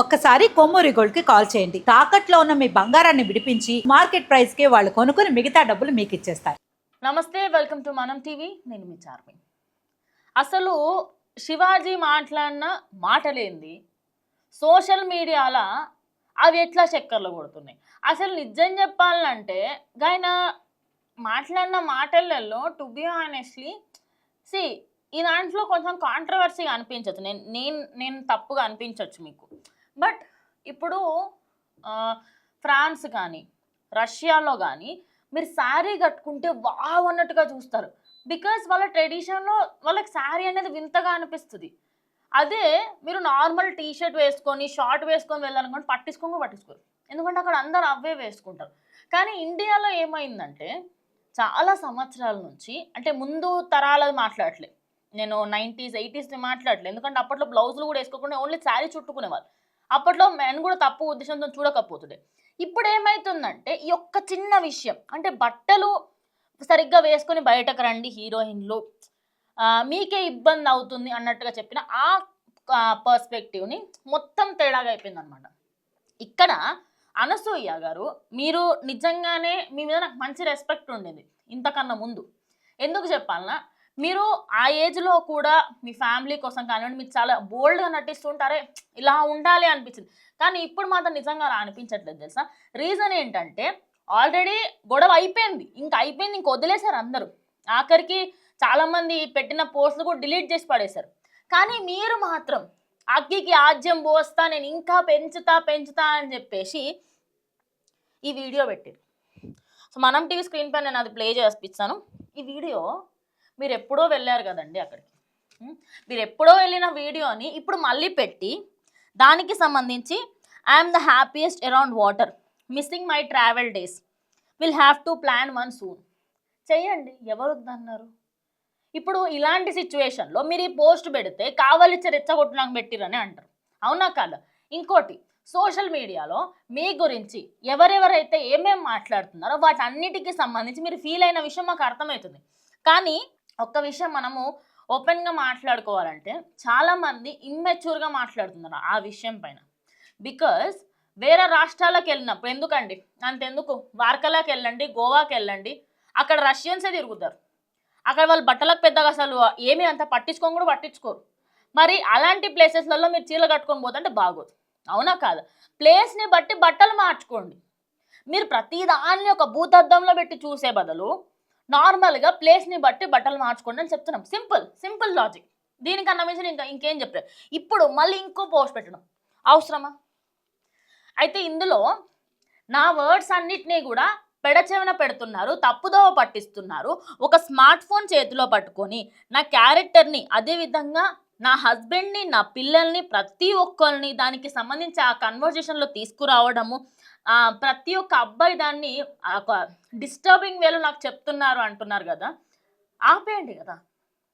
ఒక్కసారి కొమ్మూరి గోల్డ్కి కాల్ చేయండి. తాకట్లో ఉన్న మీ బంగారాన్ని విడిపించి మార్కెట్ ప్రైస్కి వాళ్ళు కొనుక్కుని మిగతా డబ్బులు మీకు ఇచ్చేస్తారు నమస్తే వెల్కమ్ టు మనం టీవీ. నేను మీ చార్మి. అసలు శివాజీ మాట్లాడిన మాటలేంది? సోషల్ మీడియాల అవి ఎట్లా చక్కర్లు కొడుతున్నాయి? అసలు నిజం చెప్పాలంటే ఆయన మాట్లాడిన మాటలలో టు బి ఆనెస్ట్లీ సి ఈ దాంట్లో కొంచెం కాంట్రవర్సీగా అనిపించవచ్చు నేను నేను నేను తప్పుగా అనిపించవచ్చు మీకు. బట్ ఇప్పుడు ఫ్రాన్స్ కానీ రష్యాలో కానీ మీరు శారీ కట్టుకుంటే వావ్ అన్నట్టుగా చూస్తారు. బికాస్ వాళ్ళ ట్రెడిషన్లో వాళ్ళకి శారీ అనేది వింతగా అనిపిస్తుంది. అదే మీరు నార్మల్ టీ షర్ట్ వేసుకొని షార్ట్ వేసుకొని వెళ్ళాలనుకోండి పట్టించుకొని పట్టించుకోరు. ఎందుకంటే అక్కడ అందరు అవే వేసుకుంటారు. కానీ ఇండియాలో ఏమైందంటే చాలా సంవత్సరాల నుంచి అంటే ముందు తరాలది మాట్లాడలే నేను నైంటీస్ ఎయిటీస్ని మాట్లాడలేదు ఎందుకంటే అప్పట్లో బ్లౌజులు కూడా వేసుకోకుండా ఓన్లీ శారీ చుట్టుకునేవాళ్ళు. అప్పట్లో మెన్ కూడా తప్పు ఉద్దేశంతో చూడకపోతుండే. ఇప్పుడు ఏమవుతుందంటే ఈ ఒక్క చిన్న విషయం అంటే బట్టలు సరిగ్గా వేసుకొని బయటకు రండి హీరోయిన్లు మీకే ఇబ్బంది అవుతుంది అన్నట్టుగా చెప్పిన ఆ పర్స్పెక్టివ్ని మొత్తం తేడాగా అయిపోయింది అనమాట ఇక్కడ అనసూయ గారు మీరు నిజంగానే మీ మీద నాకు మంచి రెస్పెక్ట్ ఉండేది ఇంతకన్నా ముందు. ఎందుకు చెప్పాలన్నా మీరు ఆ ఏజ్లో కూడా మీ ఫ్యామిలీ కోసం కానివ్వండి మీరు చాలా బోల్డ్గా నటిస్తుంటారే ఇలా ఉండాలి అనిపించింది. కానీ ఇప్పుడు మాత్రం నిజంగా అలా అనిపించట్లేదు తెలుసా? రీజన్ ఏంటంటే ఆల్రెడీ గొడవ అయిపోయింది. ఇంకా అయిపోయింది ఇంక వదిలేశారు అందరూ. ఆఖరికి చాలామంది పెట్టిన పోస్టులు కూడా డిలీట్ చేసి పడేశారు. కానీ మీరు మాత్రం అగ్గికి ఆజ్యం పోస్తా నేను ఇంకా పెంచుతా పెంచుతా అని చెప్పేసి ఈ వీడియో పెట్టింది సో మనం టీవీ స్క్రీన్ పైన నేను అది ప్లే చేపిస్తాను ఈ వీడియో మీరు ఎప్పుడో వెళ్ళారు కదండి అక్కడికి. మీరు ఎప్పుడో వెళ్ళిన వీడియోని ఇప్పుడు మళ్ళీ పెట్టి దానికి సంబంధించి I'm the happiest around water missing my travel days will have to plan one soon చెయ్యండి ఎవరు అన్నారు ఇప్పుడు ఇలాంటి సిచ్యువేషన్లో మీరు ఈ పోస్ట్ పెడితే కావలిచ్చి రెచ్చగొట్టడానికి పెట్టిరని అంటారు. అవునా కాదా? ఇంకోటి సోషల్ మీడియాలో మీ గురించి ఎవరెవరైతే ఏమేమి మాట్లాడుతున్నారో వాటన్నిటికీ సంబంధించి మీరు ఫీల్ అయిన విషయం మాకు అర్థమవుతుంది. కానీ ఒక్క విషయం మనము ఓపెన్గా మాట్లాడుకోవాలంటే చాలామంది ఇమ్మెచ్యూర్గా మాట్లాడుతున్నారు ఆ విషయం పైన. బికాస్ వేరే రాష్ట్రాలకు వెళ్ళినప్పుడు ఎందుకండి? అంతెందుకు? వార్కలాకి వెళ్ళండి గోవాకి వెళ్ళండి అక్కడ రష్యన్సే తిరుగుతారు. అక్కడ వాళ్ళు బట్టలకు పెద్దగా అసలు ఏమీ అంత పట్టించుకొని కూడా పట్టించుకోరు. మరి అలాంటి ప్లేసెస్లలో మీరు చీరలు కట్టుకొని పోతుంటే బాగోదు. అవునా కాదు? ప్లేస్ని బట్టి బట్టలు మార్చుకోండి. మీరు ప్రతి దాన్ని ఒక భూతద్దంలో పెట్టి చూసే బదులు నార్మల్గా ప్లేస్ని బట్టి బట్టలు మార్చుకోండి అని చెప్తున్నాం. Simple simple logic. దీనికన్నా మించి ఇంకా ఇంకేం చెప్పలేదు. ఇప్పుడు మళ్ళీ ఇంకో పోస్ట్ పెట్టడం. అవసరమా? అయితే ఇందులో నా వర్డ్స్ అన్నిటినీ కూడా పెడచెవిన పెడుతున్నారు తప్పుదోవ పట్టిస్తున్నారు. ఒక స్మార్ట్ ఫోన్ చేతిలో పట్టుకొని నా క్యారెక్టర్ని అదేవిధంగా నా హస్బెండ్ని నా పిల్లల్ని ప్రతి ఒక్కరిని దానికి సంబంధించి ఆ కన్వర్జేషన్లో తీసుకురావడము ప్రతి ఒక్క అబ్బాయి దాన్ని ఒక డిస్టర్బింగ్ వేలో నాకు చెప్తున్నారు అంటున్నారు కదా ఆపేయండి కదా.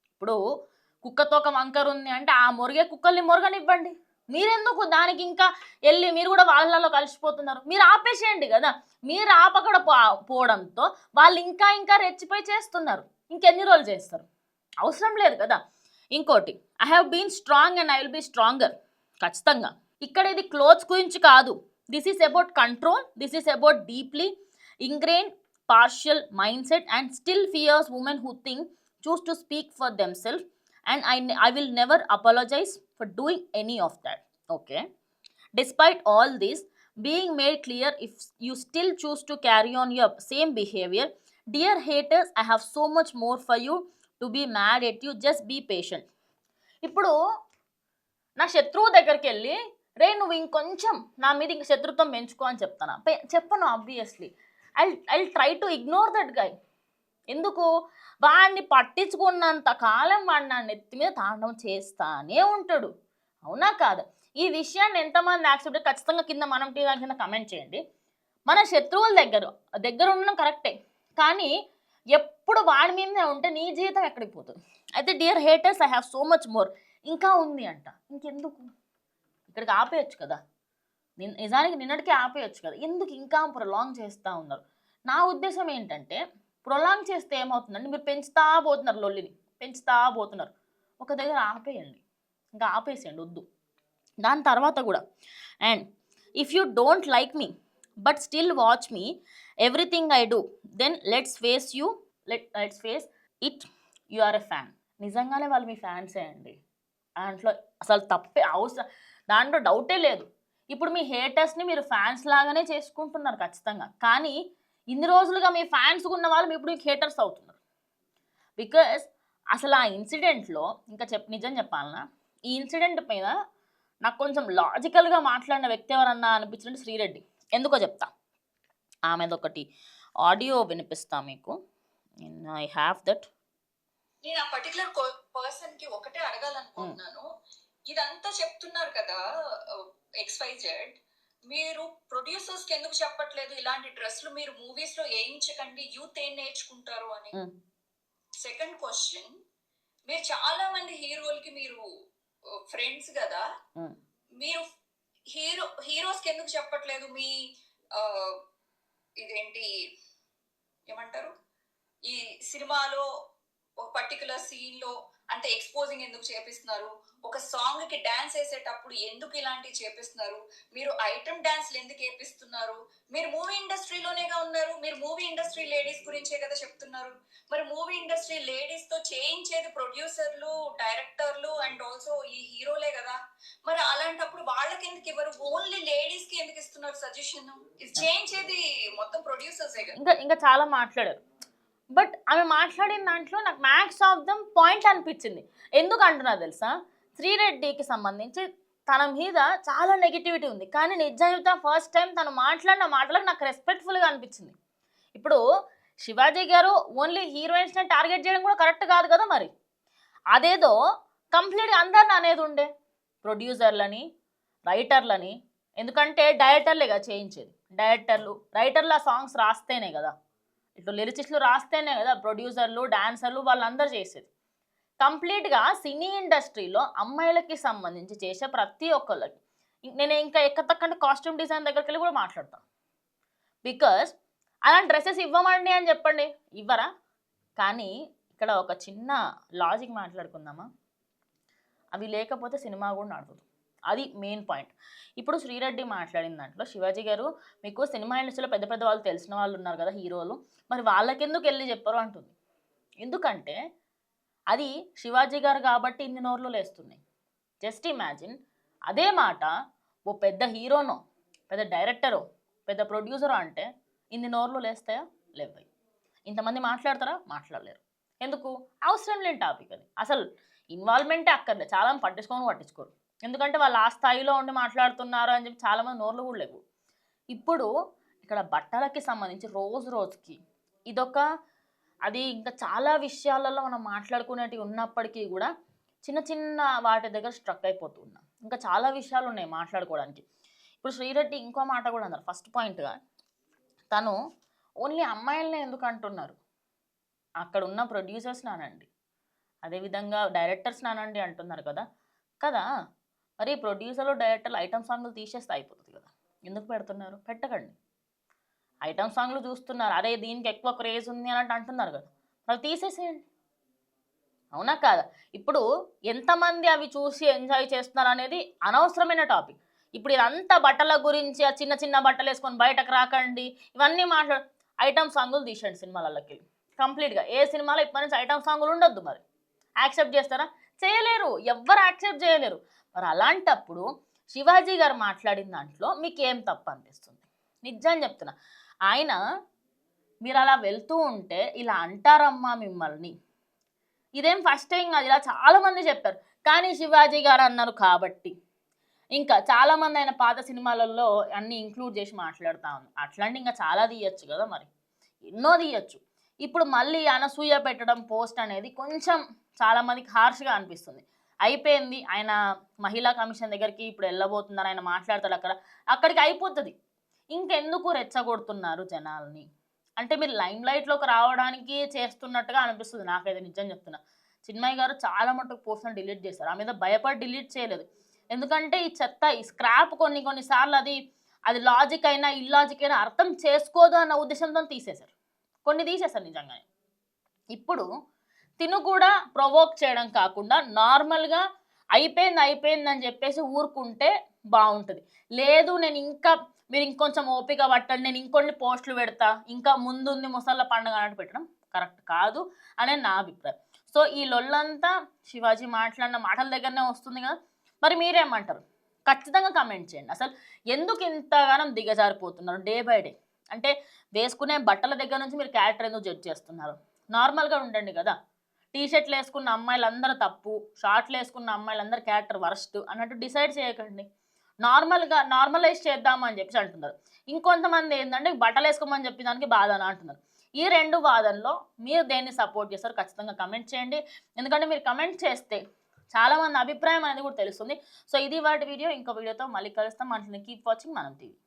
ఇప్పుడు కుక్కతో ఒక వంకర ఉంది అంటే ఆ మురిగే కుక్కల్ని మురగనివ్వండి. మీరెందుకు దానికి ఇంకా వెళ్ళి మీరు కూడా వాళ్ళలో కలిసిపోతున్నారు? మీరు ఆపేసేయండి కదా. మీరు ఆపకడ పో- పోవడంతో వాళ్ళు ఇంకా ఇంకా రెచ్చిపోయి చేస్తున్నారు. ఇంకెన్ని రోజులు చేస్తారు? అవసరం లేదు కదా. ఇంకోటి I have been strong and I will be stronger ఖచ్చితంగా ఇక్కడ ఇది క్లోత్స్ గురించి కాదు this is about control this is about deeply ingrain partial mind set and still fears women who think choose to speak for them self and I I will never apologise for doing any of that okay Despite all this being made clear, if you still choose to carry on your same behavior, dear haters, I have so much more for you To be mad at you just be patient ఇప్పుడు నా శత్రువు దగ్గరికి వెళ్ళి రే నువ్వు ఇంకొంచెం నా మీద ఇంక శత్రుత్వం పెంచుకో అని చెప్తాను. చెప్పను obviously I I try to ignore that guy ఎందుకు? వాడిని పట్టించుకున్నంత కాలం వాడిని నా నెత్తి మీద తాండవం చేస్తానే ఉంటాడు. అవునా కాదు? ఈ విషయాన్ని ఎంతమంది యాక్సెప్ట్ ఖచ్చితంగా కింద మనం టీ దాని కింద కమెంట్ చేయండి. మన శత్రువుల దగ్గర దగ్గర ఉండడం కరెక్టే కానీ ఎప్పుడు వాడి మీదనే ఉంటే నీ జీవితం ఎక్కడికి పోతుంది? అయితే dear haters I have so much more ఇంకా ఉంది అంట. ఇంకెందుకు? ఇక్కడికి ఆపేయచ్చు కదా. నిన్- నిజానికి నిన్నటికే ఆపేయచ్చు కదా. ఎందుకు ఇంకా ప్రొలాంగ్ చేస్తూ ఉన్నారు? నా ఉద్దేశం ఏంటంటే ప్రొలాంగ్ చేస్తే ఏమవుతుందంటే మీరు పెంచుతా పోతున్నారు లొల్లిని. పెంచుతా పోతున్నారు. ఒక దగ్గర ఆపేయండి. ఇంకా ఆపేసేయండి వద్దు. దాని తర్వాత కూడా. And if you don't like me but still watch me everything I do then let's face you let let's face it you are a fan. నిజంగానే వాళ్ళు మీ ఫ్యాన్సే అండి. దాంట్లో అసలు తప్పే అవసరం దాంట్లో డౌటే లేదు. ఇప్పుడు మీ హేటర్స్ని మీరు ఫ్యాన్స్ లాగానే చేసుకుంటున్నారు ఖచ్చితంగా. కానీ ఇన్ని రోజులుగా మీ ఫ్యాన్స్ ఉన్న వాళ్ళు ఇప్పుడు మీకు హేటర్స్ అవుతున్నారు. బికాస్ అసలు ఆ ఇన్సిడెంట్లో ఇంకా చెప్ నిజం చెప్పాలన్నా ఈ ఇన్సిడెంట్ మీద నాకు కొంచెం లాజికల్గా మాట్లాడిన వ్యక్తి ఎవరన్నా అనిపించినట్టు శ్రీరెడ్డి. ఎందుకో చెప్తా. ఆమెది ఒకటి ఆడియో వినిపిస్తా మీకు. ఐ హ్యావ్ దట్ నేను ఆ పర్టికులర్ పర్సన్కి ఒకటే అడగాలనుకుంటున్నాను. ఇదంతా చెప్తున్నారు కదా ఎక్స్ వై జెడ్ మీరు ప్రొడ్యూసర్స్కి ఎందుకు చెప్పట్లేదు? ఇలాంటి డ్రెస్లు మీరు మూవీస్లో వేయించకండి. యూత్ ఏం నేర్చుకుంటారు అని. సెకండ్ క్వశ్చన్ మీరు చాలా మంది హీరోలకి మీరు ఫ్రెండ్స్ కదా. Mm. మీరు హీరో హీరోస్కి ఎందుకు చెప్పట్లేదు? మీ ఆ, ఇదేంటి ఏమంటారు? ఈ సినిమాలో ఒక పర్టికులర్ సీన్లో అంటే ఎక్స్పోజింగ్ ఎందుకు చేపిస్తున్నారు? ఒక సాంగ్కి డాన్స్ వేసేటప్పుడు ఎందుకు ఇలాంటివి చేపిస్తున్నారు? మీరు ఐటమ్ డాన్స్లు ఎందుకు వేపిస్తున్నారు మీరు మూవీ ఇండస్ట్రీలోనేగా ఉన్నారు. మీరు మూవీ ఇండస్ట్రీ లేడీస్ గురించే కదా చెప్తున్నారు. మరి మూవీ ఇండస్ట్రీ లేడీస్తో చేయించేది ప్రొడ్యూసర్లు డైరెక్టర్లు అండ్ ఆల్సో ఈ హీరోలే కదా. మరి అలాంటప్పుడు వాళ్ళకి ఎందుకు ఇవ్వరు? ఓన్లీ లేడీస్కి ఎందుకు ఇస్తున్నారు సజెషన్ ఇది చేయించేది మొత్తం ప్రొడ్యూసర్సే కదా. ఇంకా ఇంకా చాలా మాట్లాడారు. బట్ ఆమె మాట్లాడిన దాంట్లో నాకు మ్యాక్స్ ఆఫ్ దమ్ పాయింట్ అనిపించింది. ఎందుకు అంటున్నా తెలుసా? శ్రీరెడ్డికి సంబంధించి తన మీద చాలా నెగిటివిటీ ఉంది. కానీ నిజ ఫస్ట్ టైం తను మాట్లాడిన మాటలకు నాకు రెస్పెక్ట్ఫుల్గా అనిపించింది. ఇప్పుడు శివాజీ గారు ఓన్లీ హీరోయిన్స్ని టార్గెట్ చేయడం కూడా కరెక్ట్ కాదు కదా మరి? అదేదో కంప్లీట్గా అందరిని అనేది ఉండే. ప్రొడ్యూసర్లని రైటర్లని. ఎందుకంటే డైరెక్టర్లేగా చేయించేది. డైరెక్టర్లు రైటర్లు ఆ సాంగ్స్ రాస్తేనే కదా. ఇట్లా లిరిసిస్టులు రాస్తేనే కదా ప్రొడ్యూసర్లు డాన్సర్లు వాళ్ళందరూ చేసేది. కంప్లీట్గా సినీ ఇండస్ట్రీలో అమ్మాయిలకి సంబంధించి చేసే ప్రతి ఒక్కళ్ళకి. నేను ఇంకా ఎక్కతక్కంటే కాస్ట్యూమ్ డిజైన్ దగ్గరికి వెళ్ళి కూడా మాట్లాడతాను బికాస్ అలాంటి డ్రెస్సెస్ ఇవ్వమండి అని చెప్పండి. ఇవ్వరా? కానీ ఇక్కడ ఒక చిన్న లాజిక్ మాట్లాడుకుందామా? అవి లేకపోతే సినిమా కూడా నడవదు. అది మెయిన్ పాయింట్ ఇప్పుడు శ్రీరెడ్డి మాట్లాడిన దాంట్లో శివాజీ గారు మీకు సినిమా ఇండస్ట్రీలో పెద్ద పెద్ద వాళ్ళు తెలిసిన వాళ్ళు ఉన్నారు కదా హీరోలు మరి వాళ్ళకెందుకు వెళ్ళి చెప్పరు? అంటుంది. ఎందుకంటే అది శివాజీ గారు కాబట్టి ఇన్ని నోర్లు లేస్తున్నాయి. జస్ట్ ఇమాజిన్ అదే మాట ఓ పెద్ద హీరోనో పెద్ద డైరెక్టరో పెద్ద ప్రొడ్యూసరో అంటే ఇన్ని నోర్లు లేస్తాయా లేవై ఇంతమంది మాట్లాడతారా? మాట్లాడలేరు. ఎందుకు? అవసరం లేని టాపిక్ అది. అసలు ఇన్వాల్వ్మెంటే అక్కర్లేదు చాలా పట్టించుకొని పట్టించుకోరు. ఎందుకంటే వాళ్ళు ఆ స్థాయిలో ఉండి మాట్లాడుతున్నారు అని చెప్పి చాలామంది నోర్లు కూడా లేవు. ఇప్పుడు ఇక్కడ బట్టలకి సంబంధించి రోజు రోజుకి ఇదొక అది ఇంకా చాలా విషయాలలో మనం మాట్లాడుకునేటివి ఉన్నప్పటికీ కూడా చిన్న చిన్న వాటి దగ్గర స్ట్రక్ అయిపోతున్నాం ఇంకా చాలా విషయాలు ఉన్నాయి మాట్లాడుకోవడానికి. ఇప్పుడు శ్రీరెడ్డి ఇంకో మాట కూడా అన్నారు ఫస్ట్ పాయింట్గా. తను ఓన్లీ అమ్మాయిలనే ఎందుకు అంటున్నారు? అక్కడ ఉన్న ప్రొడ్యూసర్స్ నానండి. అదేవిధంగా డైరెక్టర్స్ నానండి అంటున్నారు కదా. కదా? మరి ప్రొడ్యూసర్లు డైరెక్టర్లు ఐటమ్ సాంగ్లు తీసేస్తే అయిపోతుంది కదా. ఎందుకు పెడుతున్నారు? పెట్టకండి. ఐటమ్ సాంగ్లు చూస్తున్నారు. అరే దీనికి ఎక్కువ క్రేజ్ ఉంది అని అంటున్నారు కదా. వాళ్ళు తీసేసేయండి. అవునా కాదా? ఇప్పుడు ఎంతమంది అవి చూసి ఎంజాయ్ చేస్తున్నారు అనేది అనవసరమైన టాపిక్ ఇప్పుడు ఇదంతా బట్టల గురించి ఆ చిన్న చిన్న బట్టలు వేసుకొని బయటకు రాకండి. ఇవన్నీ మాట్లాడు ఐటమ్ సాంగులు తీసేయండి సినిమాలకి కంప్లీట్గా. ఏ సినిమాలో ఇప్పటి నుంచి ఐటమ్ సాంగులు ఉండొద్దు మరి. యాక్సెప్ట్ చేస్తారా? చేయలేరు. ఎవ్వరు యాక్సెప్ట్ చేయలేరు. మరి అలాంటప్పుడు శివాజీ గారు మాట్లాడిన దాంట్లో మీకు ఏం తప్పు అనిపిస్తుంది? నిజం చెప్తున్నా. ఆయన మీరు అలా వెళ్తూ ఉంటే ఇలా అంటారమ్మా మిమ్మల్ని. ఇదేం ఫస్ట్ టైం కాదు. ఇలా చాలామంది చెప్పారు. కానీ శివాజీ గారు అన్నారు కాబట్టి. ఇంకా చాలామంది ఆయన పాత సినిమాలలో అన్నీ ఇంక్లూడ్ చేసి మాట్లాడుతా ఉంది అట్లాంటి ఇంకా చాలా తీయచ్చు కదా మరి. ఎన్నో తీయచ్చు. ఇప్పుడు మళ్ళీ అనసూయ పెట్టడం పోస్ట్ అనేది కొంచెం చాలామందికి హార్ష్గా అనిపిస్తుంది. అయిపోయింది. ఆయన మహిళా కమిషన్ దగ్గరికి ఇప్పుడు వెళ్ళబోతున్నారు. ఆయన మాట్లాడతాడు అక్కడ. అక్కడికి అయిపోతుంది. ఇంకెందుకు రెచ్చగొడుతున్నారు జనాల్ని? అంటే మీరు లైమ్ లైట్లోకి రావడానికి చేస్తున్నట్టుగా అనిపిస్తుంది. నాకైతే నిజం చెప్తున్నా. చిన్మయ్య గారు చాలా మటుకు పోస్ట్ని డిలీట్ చేశారు. ఆ మీద భయపడి డిలీట్ చేయలేదు. ఎందుకంటే ఈ చెత్త ఈ స్క్రాప్ కొన్ని కొన్నిసార్లు అది అది లాజిక్ అయినా ఇల్లాజిక్ అయినా అర్థం చేసుకోదు అన్న ఉద్దేశంతో తీసేశారు. కొన్ని తీసేశారు నిజంగానే. ఇప్పుడు తిను కూడా ప్రొవోక్ చేయడం కాకుండా నార్మల్గా అయిపోయింది అయిపోయింది అని చెప్పేసి ఊరుకుంటే బాగుంటుంది. లేదు నేను ఇంకా మీరు ఇంకొంచెం ఓపిక పట్టండి నేను ఇంకొన్ని పోస్టులు పెడతా ఇంకా ముందుంది ముసళ్ళ పండుగ అన్నట్టు పెట్టడం కరెక్ట్ కాదు అనే నా అభిప్రాయం. సో ఈ లొల్లంతా శివాజీ మాట్లాడిన మాటల దగ్గరనే వస్తుంది కదా. మరి మీరేమంటారు? ఖచ్చితంగా కమెంట్ చేయండి. అసలు ఎందుకు ఇంతగానం దిగజారిపోతున్నారు డే బై డే? అంటే వేసుకునే బట్టల దగ్గర నుంచి మీరు క్యారెక్టర్ ఎందుకు జడ్జ్ చేస్తున్నారు? నార్మల్గా ఉండండి కదా. టీ షర్ట్లు వేసుకున్న అమ్మాయిలందరూ తప్పు షార్ట్లు వేసుకున్న అమ్మాయిలందరూ క్యారెక్టర్ వరస్ట్ అన్నట్టు డిసైడ్ చేయకండి. నార్మల్గా నార్మలైజ్ చేద్దామని అని చెప్పేసి అంటున్నారు. ఇంకొంతమంది ఏంటంటే బట్టలు వేసుకోమని చెప్పిన దానికి బాధ అని అంటున్నారు. ఈ రెండు వాదనలో మీరు దేన్ని సపోర్ట్ చేస్తారు ఖచ్చితంగా కమెంట్ చేయండి. ఎందుకంటే మీరు కమెంట్ చేస్తే చాలా మంది అభిప్రాయం అనేది కూడా తెలుస్తుంది. సో ఇది వాటి వీడియో. ఇంకో వీడియోతో మళ్ళీ కలుస్తాం. అంటే కీప్ వాచింగ్ మనం టీవీ.